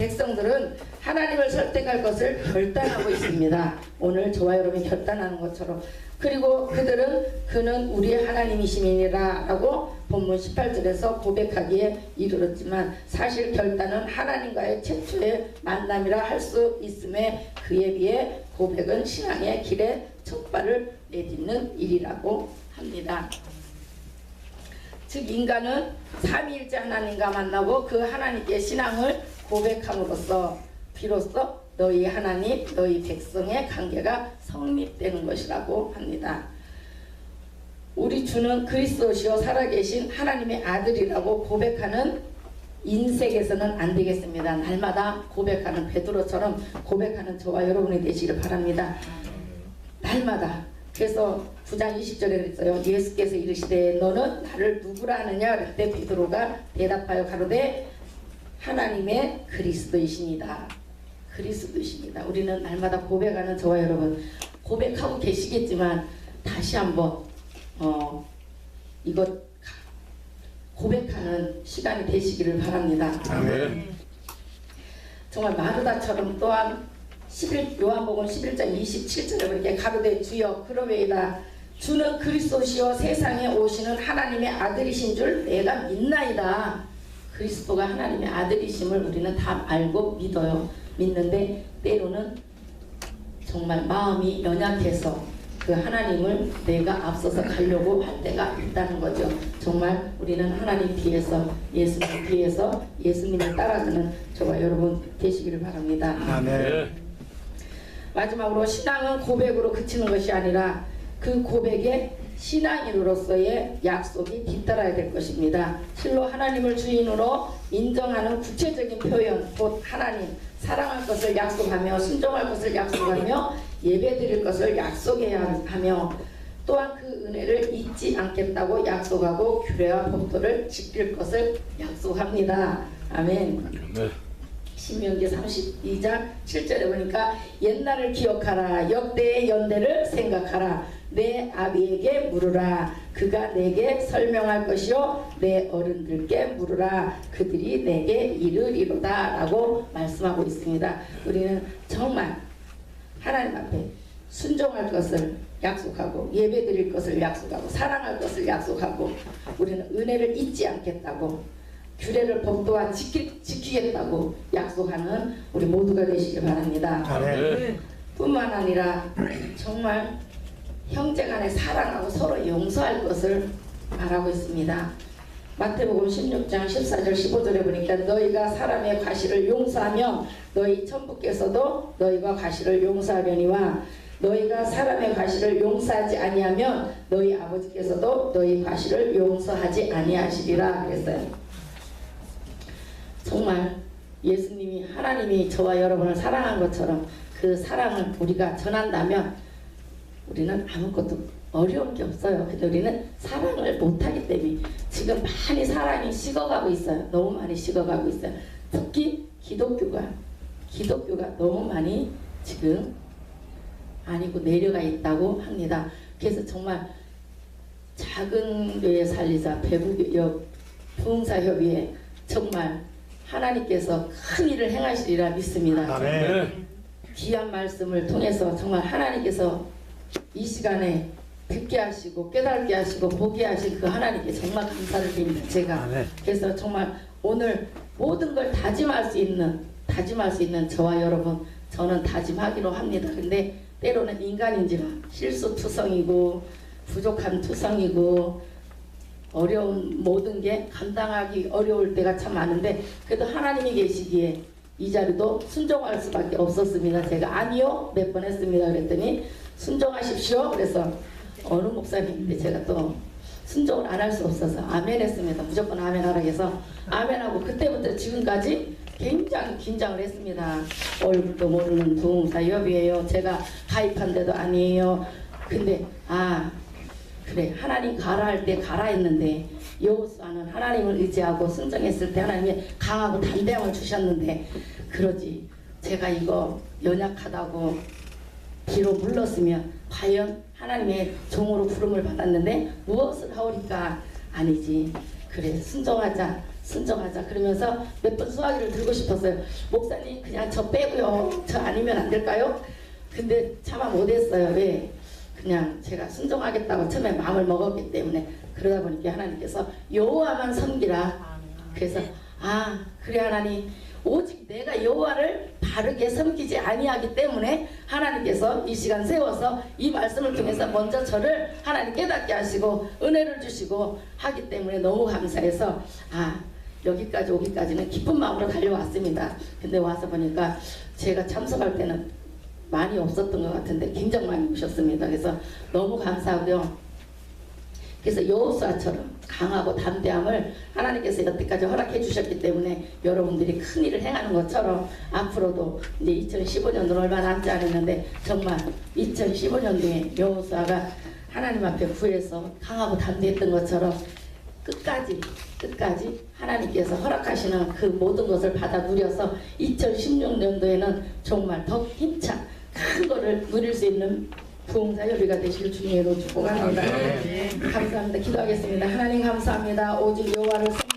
백성들은 하나님을 설득할 것을 결단하고 있습니다. 오늘 저와 여러분이 결단하는 것처럼 그리고 그들은 그는 우리의 하나님이심이니라 라고 본문 18절에서 고백하기에 이르렀지만 사실 결단은 하나님과의 최초의 만남이라 할 수 있음에 그에 비해 고백은 신앙의 길에 첫 발을 내딛는 일이라고 합니다. 즉 인간은 삼위일체 하나님과 만나고 그 하나님께 신앙을 고백함으로써 비로소 너희 하나님, 너희 백성의 관계가 성립되는 것이라고 합니다. 우리 주는 그리스도시요 살아계신 하나님의 아들이라고 고백하는 인색에서는 안 되겠습니다. 날마다 고백하는 베드로처럼 고백하는 저와 여러분이 되시길 바랍니다. 날마다 그래서 9장 20절에 그랬어요. 예수께서 이르시되 너는 나를 누구라 하느냐 그때 베드로가 대답하여 가로되 하나님의 그리스도이십니다. 그리스도이십니다. 우리는 날마다 고백하는 저와 여러분 고백하고 계시겠지만 다시 한번 어 이것 고백하는 시간이 되시기를 바랍니다. 아멘. 정말 마르다처럼 또한 11 요한복음 11장 27절에 그렇게 가로되 주여 그러웨이다 주는 그리스도시요 세상에 오시는 하나님의 아들이신 줄 내가 믿나이다 그리스도가 하나님의 아들이심을 우리는 다 알고 믿어요 믿는데 때로는 정말 마음이 연약해서 그 하나님을 내가 앞서서 가려고 할 때가 있다는 거죠. 정말 우리는 하나님 뒤에서 예수님 뒤에서 예수님을 따라가는 저와 여러분 되시기를 바랍니다. 아멘. 마지막으로 신앙은 고백으로 그치는 것이 아니라 그 고백에 신앙인으로서의 약속이 뒤따라야 될 것입니다. 실로 하나님을 주인으로 인정하는 구체적인 표현, 곧 하나님, 사랑할 것을 약속하며 순종할 것을 약속하며 예배드릴 것을 약속해야 하며 또한 그 은혜를 잊지 않겠다고 약속하고 규례와 법도를 지킬 것을 약속합니다. 아멘. 네. 신명기 32장 7절에 보니까 옛날을 기억하라 역대의 연대를 생각하라 내 아비에게 물으라 그가 내게 설명할 것이요 내 어른들께 물으라 그들이 내게 이르리로다 라고 말씀하고 있습니다. 우리는 정말 하나님 앞에 순종할 것을 약속하고 예배 드릴 것을 약속하고 사랑할 것을 약속하고 우리는 은혜를 잊지 않겠다고 규례를 법도와 지키, 지키겠다고 약속하는 우리 모두가 되시길 바랍니다. 아멘. 뿐만 아니라 정말 형제간에 사랑하고 서로 용서할 것을 말하고 있습니다. 마태복음 16장 14절 15절에 보니까 너희가 사람의 과실을 용서하며 너희 천부께서도 너희가 과실을 용서하려니와 너희가 사람의 과실을 용서하지 아니하면 너희 아버지께서도 너희 과실을 용서하지 아니하시리라 그랬어요. 정말 예수님이 하나님이 저와 여러분을 사랑한 것처럼 그 사랑을 우리가 전한다면 우리는 아무것도 어려운 게 없어요. 근데 우리는 사랑을 못하기 때문에 지금 많이 사랑이 식어가고 있어요. 너무 많이 식어가고 있어요. 특히 기독교가 기독교가 너무 많이 지금 아니고 내려가 있다고 합니다. 그래서 정말 작은 교회 살리자 배부협 부흥사협의회 정말 하나님께서 큰 일을 행하시리라 믿습니다. 아멘. 귀한 말씀을 통해서 정말 하나님께서 이 시간에 듣게 하시고 깨닫게 하시고 보게 하신 그 하나님께 정말 감사를 드립니다. 제가 아멘. 그래서 정말 오늘 모든 걸 다짐할 수 있는 다짐할 수 있는 저와 여러분 저는 다짐하기로 합니다. 근데 때로는 인간인지라 실수 투성이고 부족한 투성이고 어려운 모든 게 감당하기 어려울 때가 참 많은데 그래도 하나님이 계시기에 이 자리도 순종할 수밖에 없었습니다. 제가 아니요 몇 번 했습니다. 그랬더니 순종하십시오. 그래서 어느 목사님인데 제가 또 순종을 안 할 수 없어서 아멘 했습니다. 무조건 아멘 하라 해서 아멘하고 그때부터 지금까지 굉장히 긴장을 했습니다. 얼굴도 모르는 동사 협이에요. 제가 가입한 데도 아니에요. 근데 아 그래 하나님 가라 할 때 가라 했는데 여호수아는 하나님을 의지하고 순종했을 때 하나님이 강하고 담대함을 주셨는데 그러지 제가 이거 연약하다고 뒤로 물렀으면 과연 하나님의 종으로 부름을 받았는데 무엇을 하오리까 아니지 그래 순종하자 순종하자 그러면서 몇 번 수화기를 들고 싶었어요. 목사님 그냥 저 빼고요. 저 아니면 안 될까요? 근데 차마 못했어요. 왜? 그냥 제가 순종하겠다고 처음에 마음을 먹었기 때문에 그러다 보니까 하나님께서 여호와만 섬기라. 그래서 아 그래 하나님 오직 내가 여호와를 바르게 섬기지 아니하기 때문에 하나님께서 이 시간 세워서 이 말씀을 통해서 먼저 저를 하나님 깨닫게 하시고 은혜를 주시고 하기 때문에 너무 감사해서 아 여기까지 오기까지는 기쁜 마음으로 달려왔습니다. 근데 와서 보니까 제가 참석할 때는 많이 없었던 것 같은데 굉장히 많이 오셨습니다. 그래서 너무 감사하고요. 그래서 여호수아처럼 강하고 담대함을 하나님께서 여태까지 허락해 주셨기 때문에 여러분들이 큰 일을 행하는 것처럼 앞으로도 이제 2015년도 얼마 남지 않았는데 정말 2015년도에 여호수아가 하나님 앞에 구해서 강하고 담대했던 것처럼 끝까지 끝까지 하나님께서 허락하시는 그 모든 것을 받아 누려서 2016년도에는 정말 더 힘찬 큰 거를 누릴 수 있는 부흥사 협의가 되실 주님으로 축복합니다. 감사합니다. 기도하겠습니다. 하나님 감사합니다. 오직 여호와를 섬